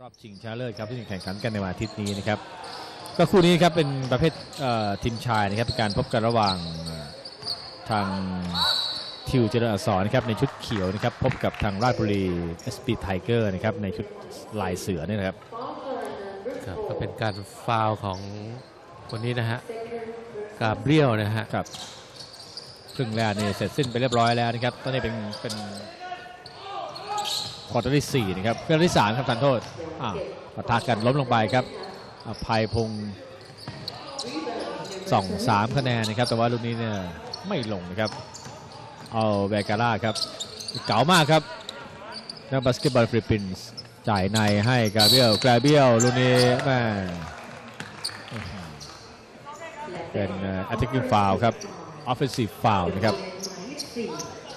รอบชิงชนะเลิศครับที่จะแข่งขันกันในวันอาทิตย์นี้นะครับก็คู่นี้ครับเป็นประเภทเอ่อทีมชายนะครับเป็นการพบกันระหว่างเอ่อทางทิวเจริญอักษรนะครับในชุดเขียวนะครับพบกับทางราชบุรีเอสปีไทเกอร์นะครับในชุดลายเสือเนี่ยนะครับครับก็เป็นการฟาวล์ของคนนี้นะฮะกาเบรียลนะฮะครับครึ่งแรกนี่เสร็จสิ้นไปเรียบร้อยแล้วนะครับตอนนี้เป็นเป็น ควอเตอร์ที่สี่นะครับเครื่องที่สามครับทานโทษอ่าปะทะกันล้มลงไปครับอภัยพงศ์สองสามคะแนนนะครับ แต่ว่าลูกนี้เนี่ยไม่ลงนะครับ เอาแบการ่าครับ เก๋ามากครับนักบาสเกตบอลฟิลิปปินส์จ่ายในให้กาเบรียลกาเบรียลลูกนี้แม่อื้อหือเป็นแอตติกิ้งฟาวครับออฟเฟนซีฟฟาวนะครับ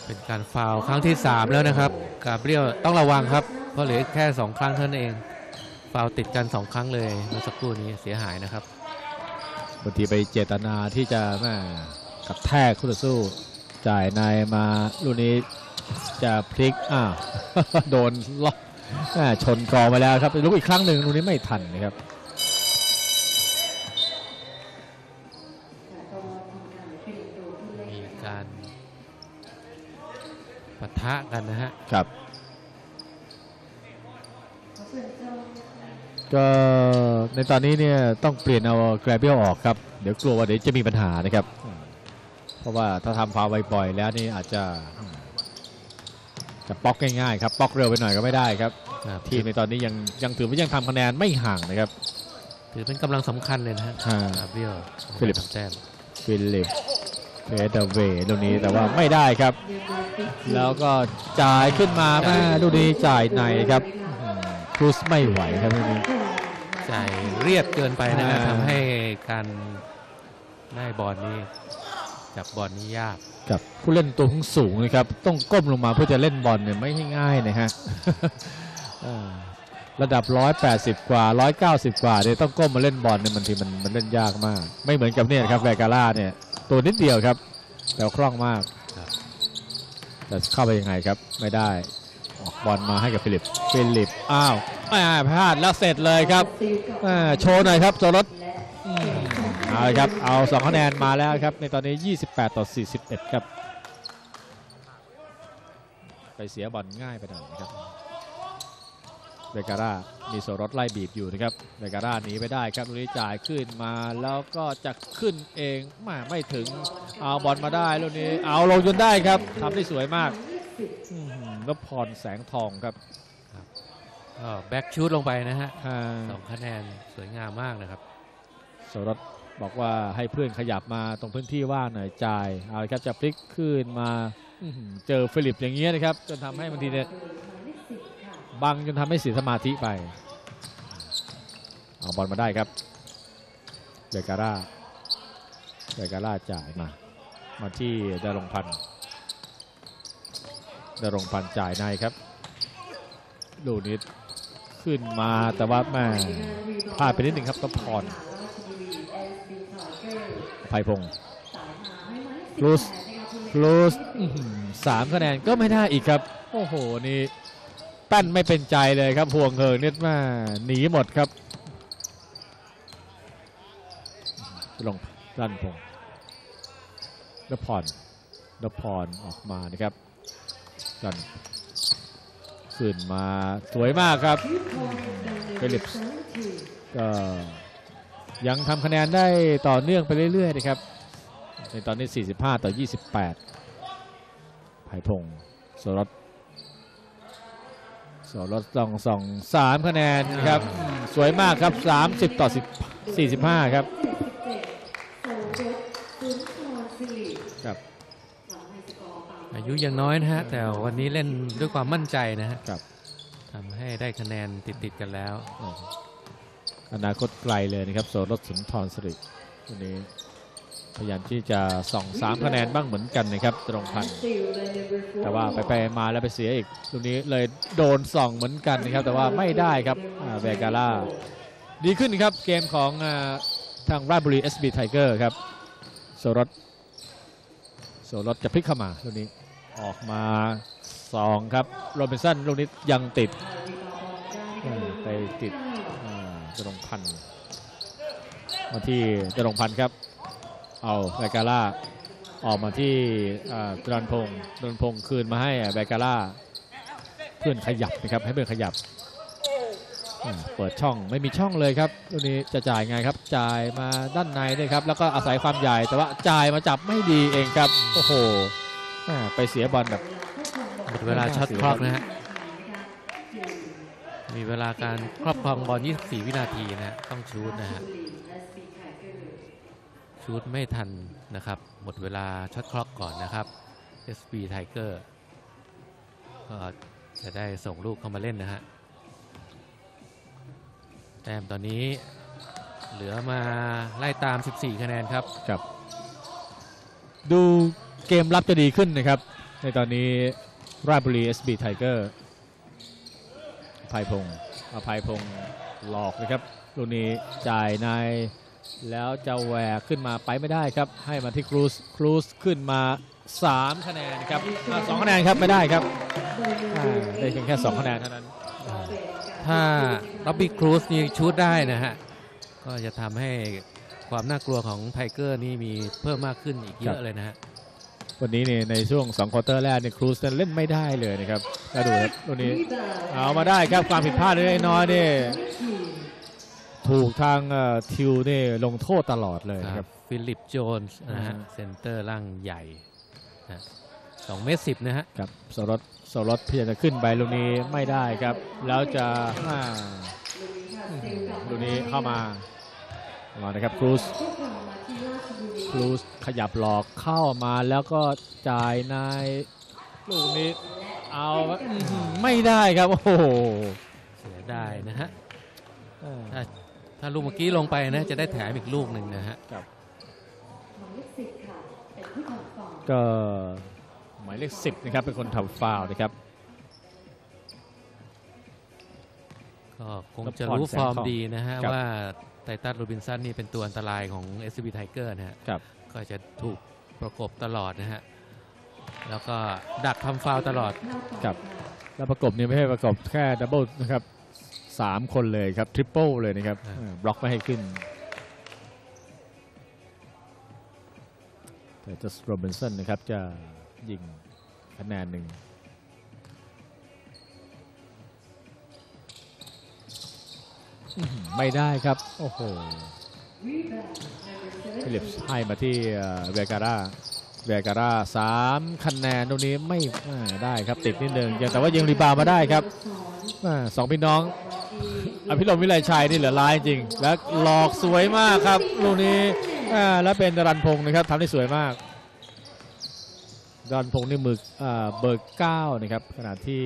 เป็นการฟาวครั้งที่ 3 แล้วนะครับกาเบรียลต้องระวังครับ เพราะเหลือแค่ 2 ครั้งเท่านั้นเอง ฟาวติดกัน 2 ครั้งเลยเมื่อสักครู่นี้เสียหายนะครับบางทีไปเจตนาที่จะแม่กับแทกคู่ต่อสู้ จ่ายในมาลูกนี้จะพลิกอ้าวโดนล็อกแม่ชนกรองไปแล้วครับลุกอีกครั้งหนึ่งลูกนี้ไม่ทันนะครับ มีการ ปะทะกันนะฮะ ครับ ก็ในตอนนี้เนี่ยต้องเปลี่ยนเอาแกรเบียลออกครับ เดี๋ยวกลัวว่าเดี๋ยวจะมีปัญหานะครับ เพราะว่าถ้าทำฟาวล์บ่อยๆแล้วนี่อาจจะจะป๊อกง่ายๆครับป๊อกเร็วไปหน่อยก็ไม่ได้ครับครับ ทีมในตอนนี้ยังยังถือว่ายังทำคะแนนไม่ห่างนะครับ ถือเป็นกำลังสำคัญเลยนะฮะอ่ากาเบรียลฟิลิปทำแต้มฟิลิป เฟเดเวย์ลูกนี้แต่ว่าไม่ได้ครับ แล้วก็จ่ายขึ้นมาแม่ลูกนี้จ่ายในครับอืมครูสไม่ไหวครับลูกนี้ใจเรียบเกินไปนะฮะอ่าทำให้การได้บอลนี้จับบอลนี้ยากกับผู้เล่นตัวสูงนะครับ ต้องก้มลงมาเพื่อจะเล่นบอลเนี่ยไม่ให้ง่ายนะฮะอ่าระดับ 180 กว่า 190 กว่าเนี่ยต้องก้มมาเล่นบอลเนี่ยบางทีมันมันเล่นยากมาก ไม่เหมือนกับเนี่ยครับแวการ่าเนี่ย ตัวนิดเดียวครับ แต่ว่าคล่องมากครับแต่เข้าไปยังไงครับไม่ได้ออกบอลมาให้กับฟิลิป ฟิลิป อ้าวอ่าพลาดแล้วเสร็จเลยครับอ่าโชว์หน่อยครับโจรสอืมเอาเลยครับ เอาสองคะแนนมาแล้วครับ ในตอนนี้ 28 ต่อ 41 ครับ ไปเสียบอลง่ายไปหน่อยนะครับ เบการ่ามีโซรสไล่บีบอยู่นะครับเบการ่าหนีไปได้ครับตรงนี้จ่ายขึ้นมาแล้วก็จะขึ้นเองแมาไม่ถึงเอาบอลมาได้ลูกนี้ เอาลงจนได้ครับทำได้สวยมากอื้อหือนพรแสงทองครับก็แบ็กชูดลงไปนะฮะอ่าสองคะแนนสวยงามมากนะครับโซรสบอกว่าให้เพื่อนขยับมาตรงพื้นที่ว่างหน่อยจ่ายเอาละครับจะพลิกขึ้นมาอื้อหือเจอฟิลิปอย่างเงี้ยนะครับจนทำให้บางทีเนี่ย บังจนทำให้เสียสมาธิไป เอาบอลมาได้ครับเบการ่าเบการ่าจ่ายมา มาที่ดารงพันธ์ดารงพันธ์จ่ายในครับลูกนี้ขึ้นมาแต่ว่าแม่พลาดไปนิดหนึ่งครับก็พรภัยพงศ์ลูสลูสสามคะแนนก็ไม่ได้อีกครับ โอ้โห นี่ ปั้นไม่เป็นใจเลยครับห่วงเหินนิดมาหนีหมดครับลงรันพงนพรนพรออกมานะครับดันขึ้นมาสวยมากครับฟิลิปส์ก็ยังทำคะแนนได้ต่อเนื่องไปเรื่อย ๆ นะครับ ในตอนนี้ 45 ต่อ 28 ไผ่พงศ์สรสโสรสสองสองสามคะแนนนะครับอืมสวยมากครับ 30 ต่อ10 45 ครับครับ อายุยังน้อยนะฮะ แต่วันนี้เล่นด้วยความมั่นใจนะฮะครับทำให้ได้คะแนนติด ๆ กันแล้ว อนาคตไกลเลยนะครับ โสรสสุนทรสิริวันนี้ พยายามที่จะส่องสามคะแนนบ้างเหมือนกันนะครับตรงพันธ์แต่ว่าไปไปมาแล้วไปเสียอีกตรงนี้เลยโดนส่องเหมือนกันนะครับ แต่ว่าไม่ได้ครับเบกาล่าดีขึ้นครับเกมของทางราชบุรี SB Tiger ครับโสรสโสรสจะพลิกเข้ามาลูกนี้ออกมาสองครับโรบินสันลูกนี้ยังติดไปติดอ่าจรงพันธ์มาที่จรงพันธ์ครับ เอาแบกาล่าออกมาที่ดรันพงศ์ดรันพงศ์คืนมาให้แบกาล่าเพื่อนขยับนะครับให้เพื่อนขยับเปิดช่องไม่มีช่องเลยครับตัวนี้จะจ่ายไงครับจ่ายมาด้านในด้วยครับ แล้วก็อาศัยความใหญ่แต่ว่าจ่ายมาจับไม่ดีเองครับโอ้โหไปเสียบอลแบบหมดเวลาช็อตคล็อกนะฮะมีเวลาการครอบครองบอล 24 วินาทีนะฮะต้องชูดนะฮะ ชูดไม่ทันนะครับ หมดเวลาช็อตคล็อกก่อนนะครับ SB Tiger ก็จะได้ส่งลูกเข้ามาเล่นนะฮะ แต้มตอนนี้เหลือมาไล่ตาม 14 คะแนนครับครับ ดูเกมรับจะดีขึ้นนะครับ ในตอนนี้ราชบุรี SB Tiger ภัยพงศ์อภัยพงศ์หลอกนะครับลูกนี้จ่ายใน แล้วจะแหวกขึ้นมาไปไม่ได้ครับ ให้มาที่ครูสครูสขึ้นมา 3 คะแนนครับอ่าสองคะแนนครับไม่ได้ครับอ่าได้เพียงแค่ 2 คะแนนเท่านั้น ถ้าล็อบบี้ครูซนี่ชูดได้นะฮะ ก็จะทำให้ความน่ากลัวของไทเกอร์นี่มีเพิ่มมากขึ้นอีกเยครัอะบเลยนะฮะวันนี้เนี่ยในช่วง2ควอเตอร์แรกเนี่ยครูสเล่นไม่ได้เลยนะครับแล้วดูครับลูกนี้เอามาได้ครับความผิดพลาดเล็กๆน้อยๆนี่ ถูกทางเอ่อทิวนี่ลงโทษตลอดเลยนะครับ ฟิลิปโจนส์นะฮะอ่าเซนเตอร์ร่างใหญ่นะสองเมตรสิบนะฮะครับโซรสโซรสพยายามจะขึ้นไปลูกนี้ไม่ได้ครับ แล้วจะอ่าลูกนี้เข้ามามานะครับครูสครูสขยับหลอกเข้ามาแล้วก็จ่ายในลูกนี้เอาอื้อหือไม่ได้ครับ โอ้โหเสียได้นะฮะถ้า ถ้าลูกเมื่อกี้ลงไปนะจะได้แถมอีกลูกหนึ่งนะฮะก็หมายเลขสิบนะครับเป็นคนทำฟาวล์นะครับ ก็คงแล้วจะพรรู้แสงฟอร์มทองดีนะฮะ ครับ ว่าไททัสโรบินสันนี่เป็นตัวอันตรายของ SCB Tiger นะฮะ ครับ ก็จะถูกประกบตลอดนะฮะ แล้วก็ดักทำฟาวล์ตลอด ครับ แล้วประกบเนี่ยไม่ใช่ประกบแค่ดับเบิลนะครับ สามคนเลยครับทริปเปิลเลยนะครับอ่าเออบล็อกไม่ให้ขึ้นแต่จัสโรบินสันนะครับจะยิงคะแนนหนึ่งอื้อหือไม่ได้ครับ โอ้โหฟิลิปส์ให้มาที่เวการาเวการาสามคะแนนตรงนี้ไม่อ่าได้ครับติดนิดนึงยังแต่ว่ายังรีบาวด์มาได้ครับอ่าสองพี่น้อง อภิรมวิไลชัยนี่เหลือร้ายจริง แล้วหลอกสวยมากครับลูกนี้แล้วเป็นดรันพงศ์นะครับทำได้สวยมากดรันพงศ์นี่มือเบอร์เก้านะครับขณะที่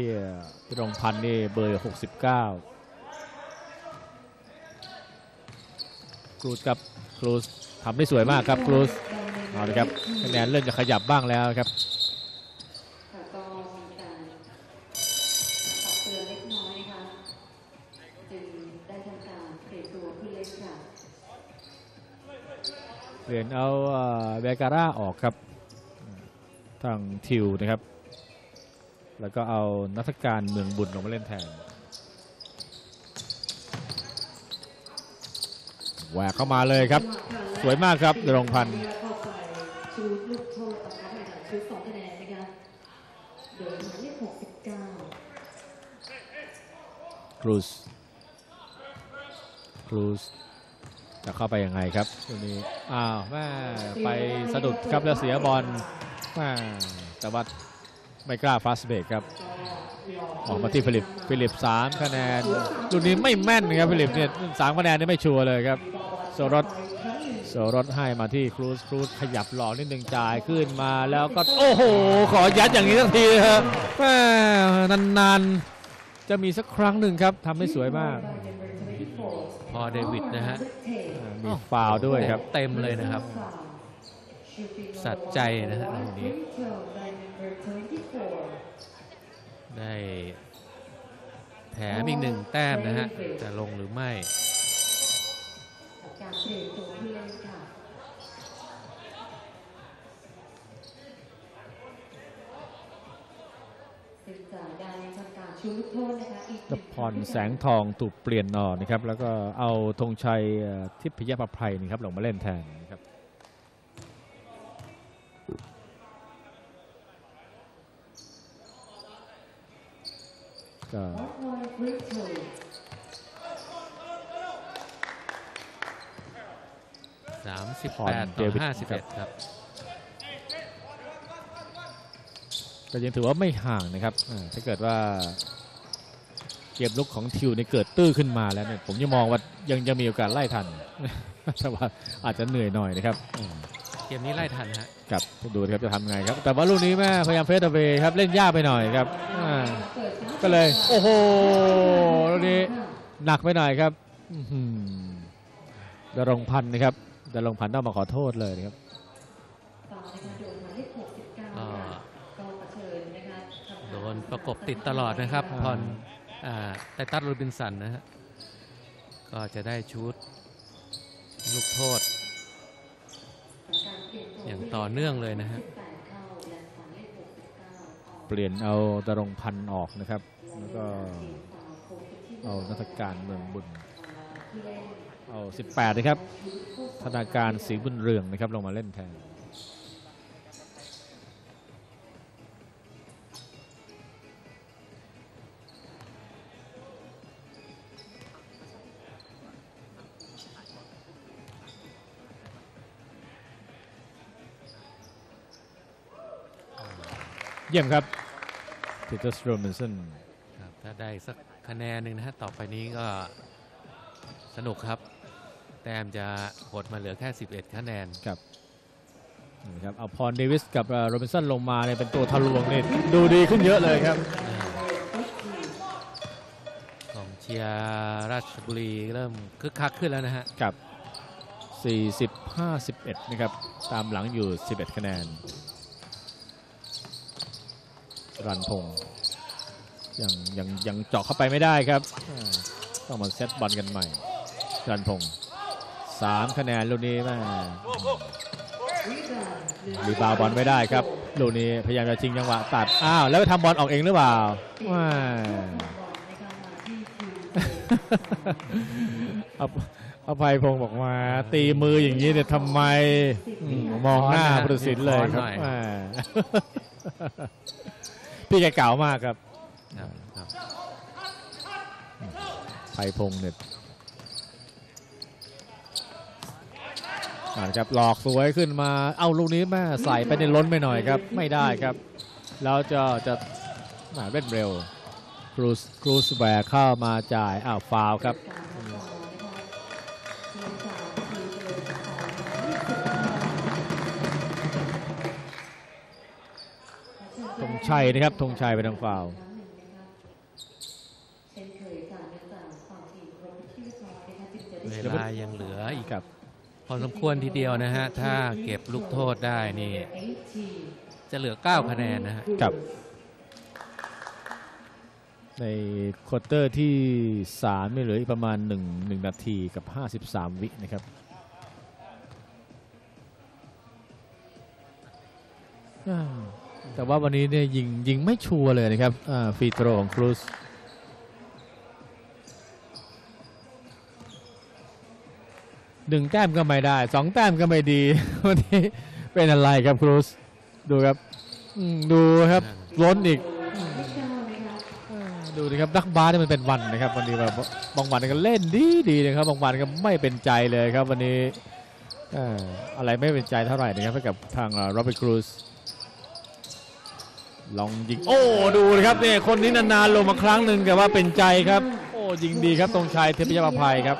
พิรมพันธ์นี่เบอร์หกสิบเก้าครูสครับครูสทำได้สวยมากครับครูสเอาละครับคะแนนเริ่มจะขยับบ้างแล้วครับ ค่ะก็มีการตักเตือนเล็กน้อยนะคะจึงได้ทำการเปลี่ยนตัวผู้เล่นค่ะ เปลี่ยนเอาเบการ่าออกครับทางทิวนะครับ แล้วก็เอานักการเมืองบุญลงมาเล่นแทนแหวกเข้ามาเลยครับ สวยมากครับดรงพันธ์ชูดลูกโทษออกมาให้ค่ะชูสองคะแนนนะคะโดยหมายเลขหกสิบเก้าครูสครูส จะเข้าไปยังไงครับตรงนี้อ้าวแม่ไปสะดุดครับแล้วเสียบอลแม่แต่ว่าไม่กล้าฟาสเบรกครับ ออกมาที่ฟิลิปฟิลิปสามคะแนนรุ่นนี้ไม่แม่นครับฟิลิปเนี่ยสามคะแนนนี่ไม่ชัวร์เลยครับโซรสโซรสให้มาที่ครูสครูสขยับหลอกนิดนึงจ่ายขึ้นมาแล้วก็โอ้โห ขอยัดอย่างนี้สักทีครับแม่นานๆ จะมีสักครั้งหนึ่งครับทำได้สวยมาก พอเดวิดนะฮะอ่า มีฟาวล์ด้วยครับ เต็มเลยนะครับ สัตว์ใจนะฮะตรงนี้ ได้แถมอีกหนึ่งแต้มนะฮะ จะลงหรือไม่ การเปลี่ยนตัวผู้เล่นค่ะซึ่งจะได้ทำการชูลูกโทษนะคะอีกนพรแสงทองถูกเปลี่ยนนอนะครับ แล้วก็เอาธงชัยเอ่อทิพยประภัยนะครับลงมาเล่นแทนนะครับก็วัดวอยบริโต38ต่อ51ครับก็ยังถือว่าไม่ห่างนะครับอ่าถ้าเกิดว่า เกมลุกของทิวเนี่ยเกิดตื้อขึ้นมาแล้วเนี่ยผมยังมองว่ายังจะมีโอกาสไล่ทันแต่ว่าอาจจะเหนื่อยหน่อยนะครับอืมเกมนี้ไล่ทันฮะครับดูนะครับจะทำไงครับ แต่ว่าลูกนี้แม่พยายามเฟสเวย์ครับเล่นยากไปหน่อยครับอ่าก็เลย โอ้โหลูกนี้หนักไปหน่อยครับอื้อหือดรงพันธ์นะครับดรงพันธ์ต้องมาขอโทษเลยนะครับต่อนะคะโดนหมายเลข69ก็ค่ะก็เผชิญนะคะคำถามโดนประกบติดตลอดนะครับอ่าพรอ่า ไตตัสโรบินสันนะฮะก็จะได้ชุดลูกโทษ อย่างต่อเนื่องเลยนะฮะเปลี่ยนเอาดรงพันธ์ออกนะครับ แล้วก็เอานักการเมืองบุญเอา 18 นะครับ ธนาการศรีบุญเรืองนะครับ ลงมาเล่นแทน เยี่ยมครับทิตเตอร์สโรเมนสันครับถ้าได้สักคะแนนหนึ่งนะฮะต่อไปนี้ก็สนุกครับ แต้มจะหดมาเหลือแค่ 11 คะแนนครับนี่ครับเอาพรเดวิสกับโรบินสันลงมาเนี่ยเป็นตัวทะลวงนี่ดูดีขึ้นเยอะเลยครับของเชียร์ราชบุรีเริ่มคึกคักขึ้นแล้วนะฮะกับ 40 51 นะครับ ตามหลังอยู่ 11 คะแนน รันพงษ์ยังยังยังเจาะเข้าไปไม่ได้ครับอ่าต้องมาเซตบอลกันใหม่ รันพงษ์3คะแนนลูกนี้แม่รีบาวด์บอลไม่ได้ครับลูกนี้พยายามจะชิงจังหวะตัดอ้าวแล้วไปทำบอลออกเองหรือเปล่าว้าอภอภัยพงศ์บอกว่าตีมืออย่างนี้เนี่ยทำไมอืมมองหน้าขอนะพุทธศิลป์เลยครับ พี่แกเก่ามากครับครับครับภัยพงศ์เนี่ยอ่าครับหลอกสวยขึ้นมา เอาลูกนี้แม่ใส่ไปในล้นไปหน่อยครับ ไม่ได้ครับ แล้วจะจะมาเล่นเร็ว ครูสครูสแบกเข้ามาจ่ายอ้าวฟาวครับ ชัยนะครับธงชัยไปทางฟาวล์เช่นเคยจากเนื่องจากความถี่ครบที่เรียบร้อยนะคะจึงจะได้เวลายังเหลืออีกครับพอสมควรทีเดียวนะฮะ ถ้าเก็บลูกโทษได้นี่18จะเหลือ 9 คะแนนนะฮะกับ ในควอเตอร์ที่3ไม่เหลืออีกประมาณ 1 1 นาทีกับ 53 วินะครับอ่า แต่ว่าวันนี้เนี่ยยิงยิงไม่ชัวร์เลยนะครับฟรีโตรของครูสหนึ่งแต้มก็ไม่ได้สองแต้มก็ไม่ดีวันนี้เป็นอะไรครับครูสดูครับดูครับล้นอีก ดูนะครับนักบาสนี่มันเป็นวันนะครับวันนี้แบบบางวันก็เล่นดีดีนะครับบางวันก็ไม่เป็นใจเลยครับวันนี้อะไรไม่เป็นใจเท่าไหร่นะครับให้กับทางโรเบิร์ตครูซ ลองยิงโอ้ดูนะครับเนี่ยคนนี้นานๆลงมาครั้งหนึ่งแต่ว่าเป็นใจครับ โอ้ยิงดีครับตรงชัยเทพยประภัยครับ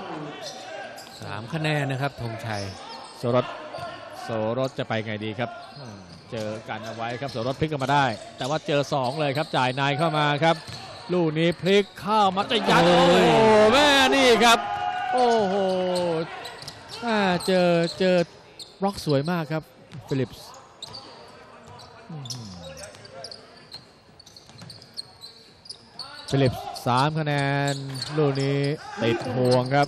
3คะแนนนะครับธงชัยโสรสโสรสจะไปไงดีครับอืมเจอกันเอาไว้ครับโสรสพลิกกันมาได้ แต่ว่าเจอสองเลยครับจ่ายนายเข้ามาครับ ลูกนี้พลิกเข้ามาจะยัดโอ้โอ้ยโหแม่นี่ครับ โอ้โหอ่าเจอเจอบล็อกสวยมากครับฟิลิปส์อื้อหือ ฟิลิปสามคะแนน ลูกนี้ติดห่วงครับ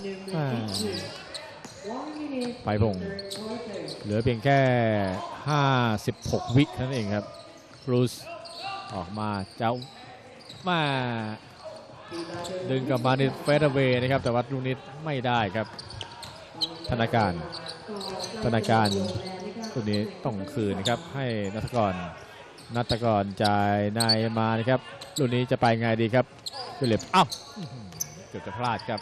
ไปพงเหลือเพียงแค่ 56 วิเท่านั้นเองครับบรูซออกมาเจ้ามาดึงกลับมาในเฟสเวย์นะครับ แต่ว่าลูกนี้ไม่ได้ครับ ธนาการ ธนาการลูกนี้ต้องคืนนะครับให้นัทกร นัทกรจ่ายนายมานะครับลูกนี้จะไปไงดีครับฟิลิปอ้าวอื้อหือเกือบจะพลาดครับ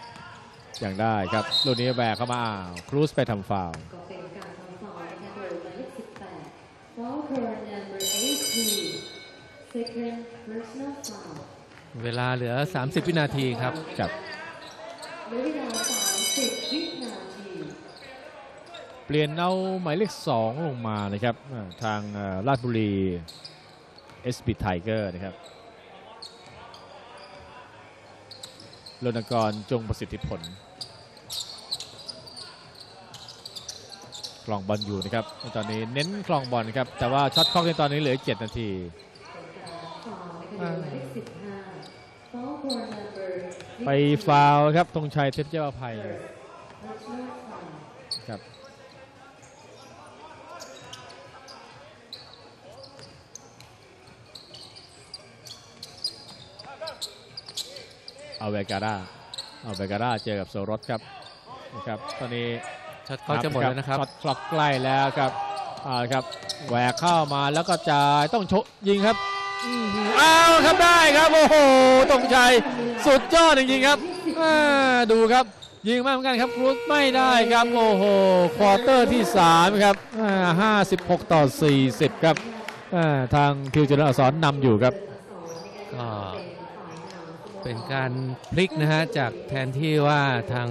อย่างได้ครับลูกนี้แบกเข้ามาอ้าวครูสไปทำฟาวล์ก็เป็นการทำฟาวล์นะคะโดยหมายเลข18 foul call number 18 second personal foul เวลาเหลือ 30 วินาทีครับครับเหลือเวลา30วินาทีเปลี่ยนเอาหมายเลข2ลงมานะครับอ่าทางเอ่อราชบุรี SB Tiger นะครับรณกรจงประสิทธิผลคลองบอลอยู่นะครับตอนนี้เน้นคลองบอลครับแต่ว่าช็อตคล็อกในตอนนี้เหลือ 7 นาทีเป็นการฟาวล์นะคะโดยหมายเลข15 foul call number ไปฟาวครับธงชัยเทพเจ้าภัย personal foul ครับ เอาเวการ่าเอาเวการ่าเจอกับโซรสครับนะครับตอนนี้ช็อตเขาจะหมดแล้วนะครับช็อตคล็อกใกล้แล้วครับเอาละครับแหวกเข้ามาแล้วก็จ่ายต้องโชยิงครับอื้อหืออ้าวครับได้ครับโอ้โหตรงชัยสุดยอดจริงๆครับอ่าดูครับยิงมากเหมือนกันครับครูซไม่ได้ครับโอ้โหควอเตอร์ที่ 3 ครับอ่า56 ต่อ 40 ครับอ่าทางคิวเจริญอักษรนำอยู่ครับก็ เป็นการพลิกนะฮะจากแทนที่ว่าทาง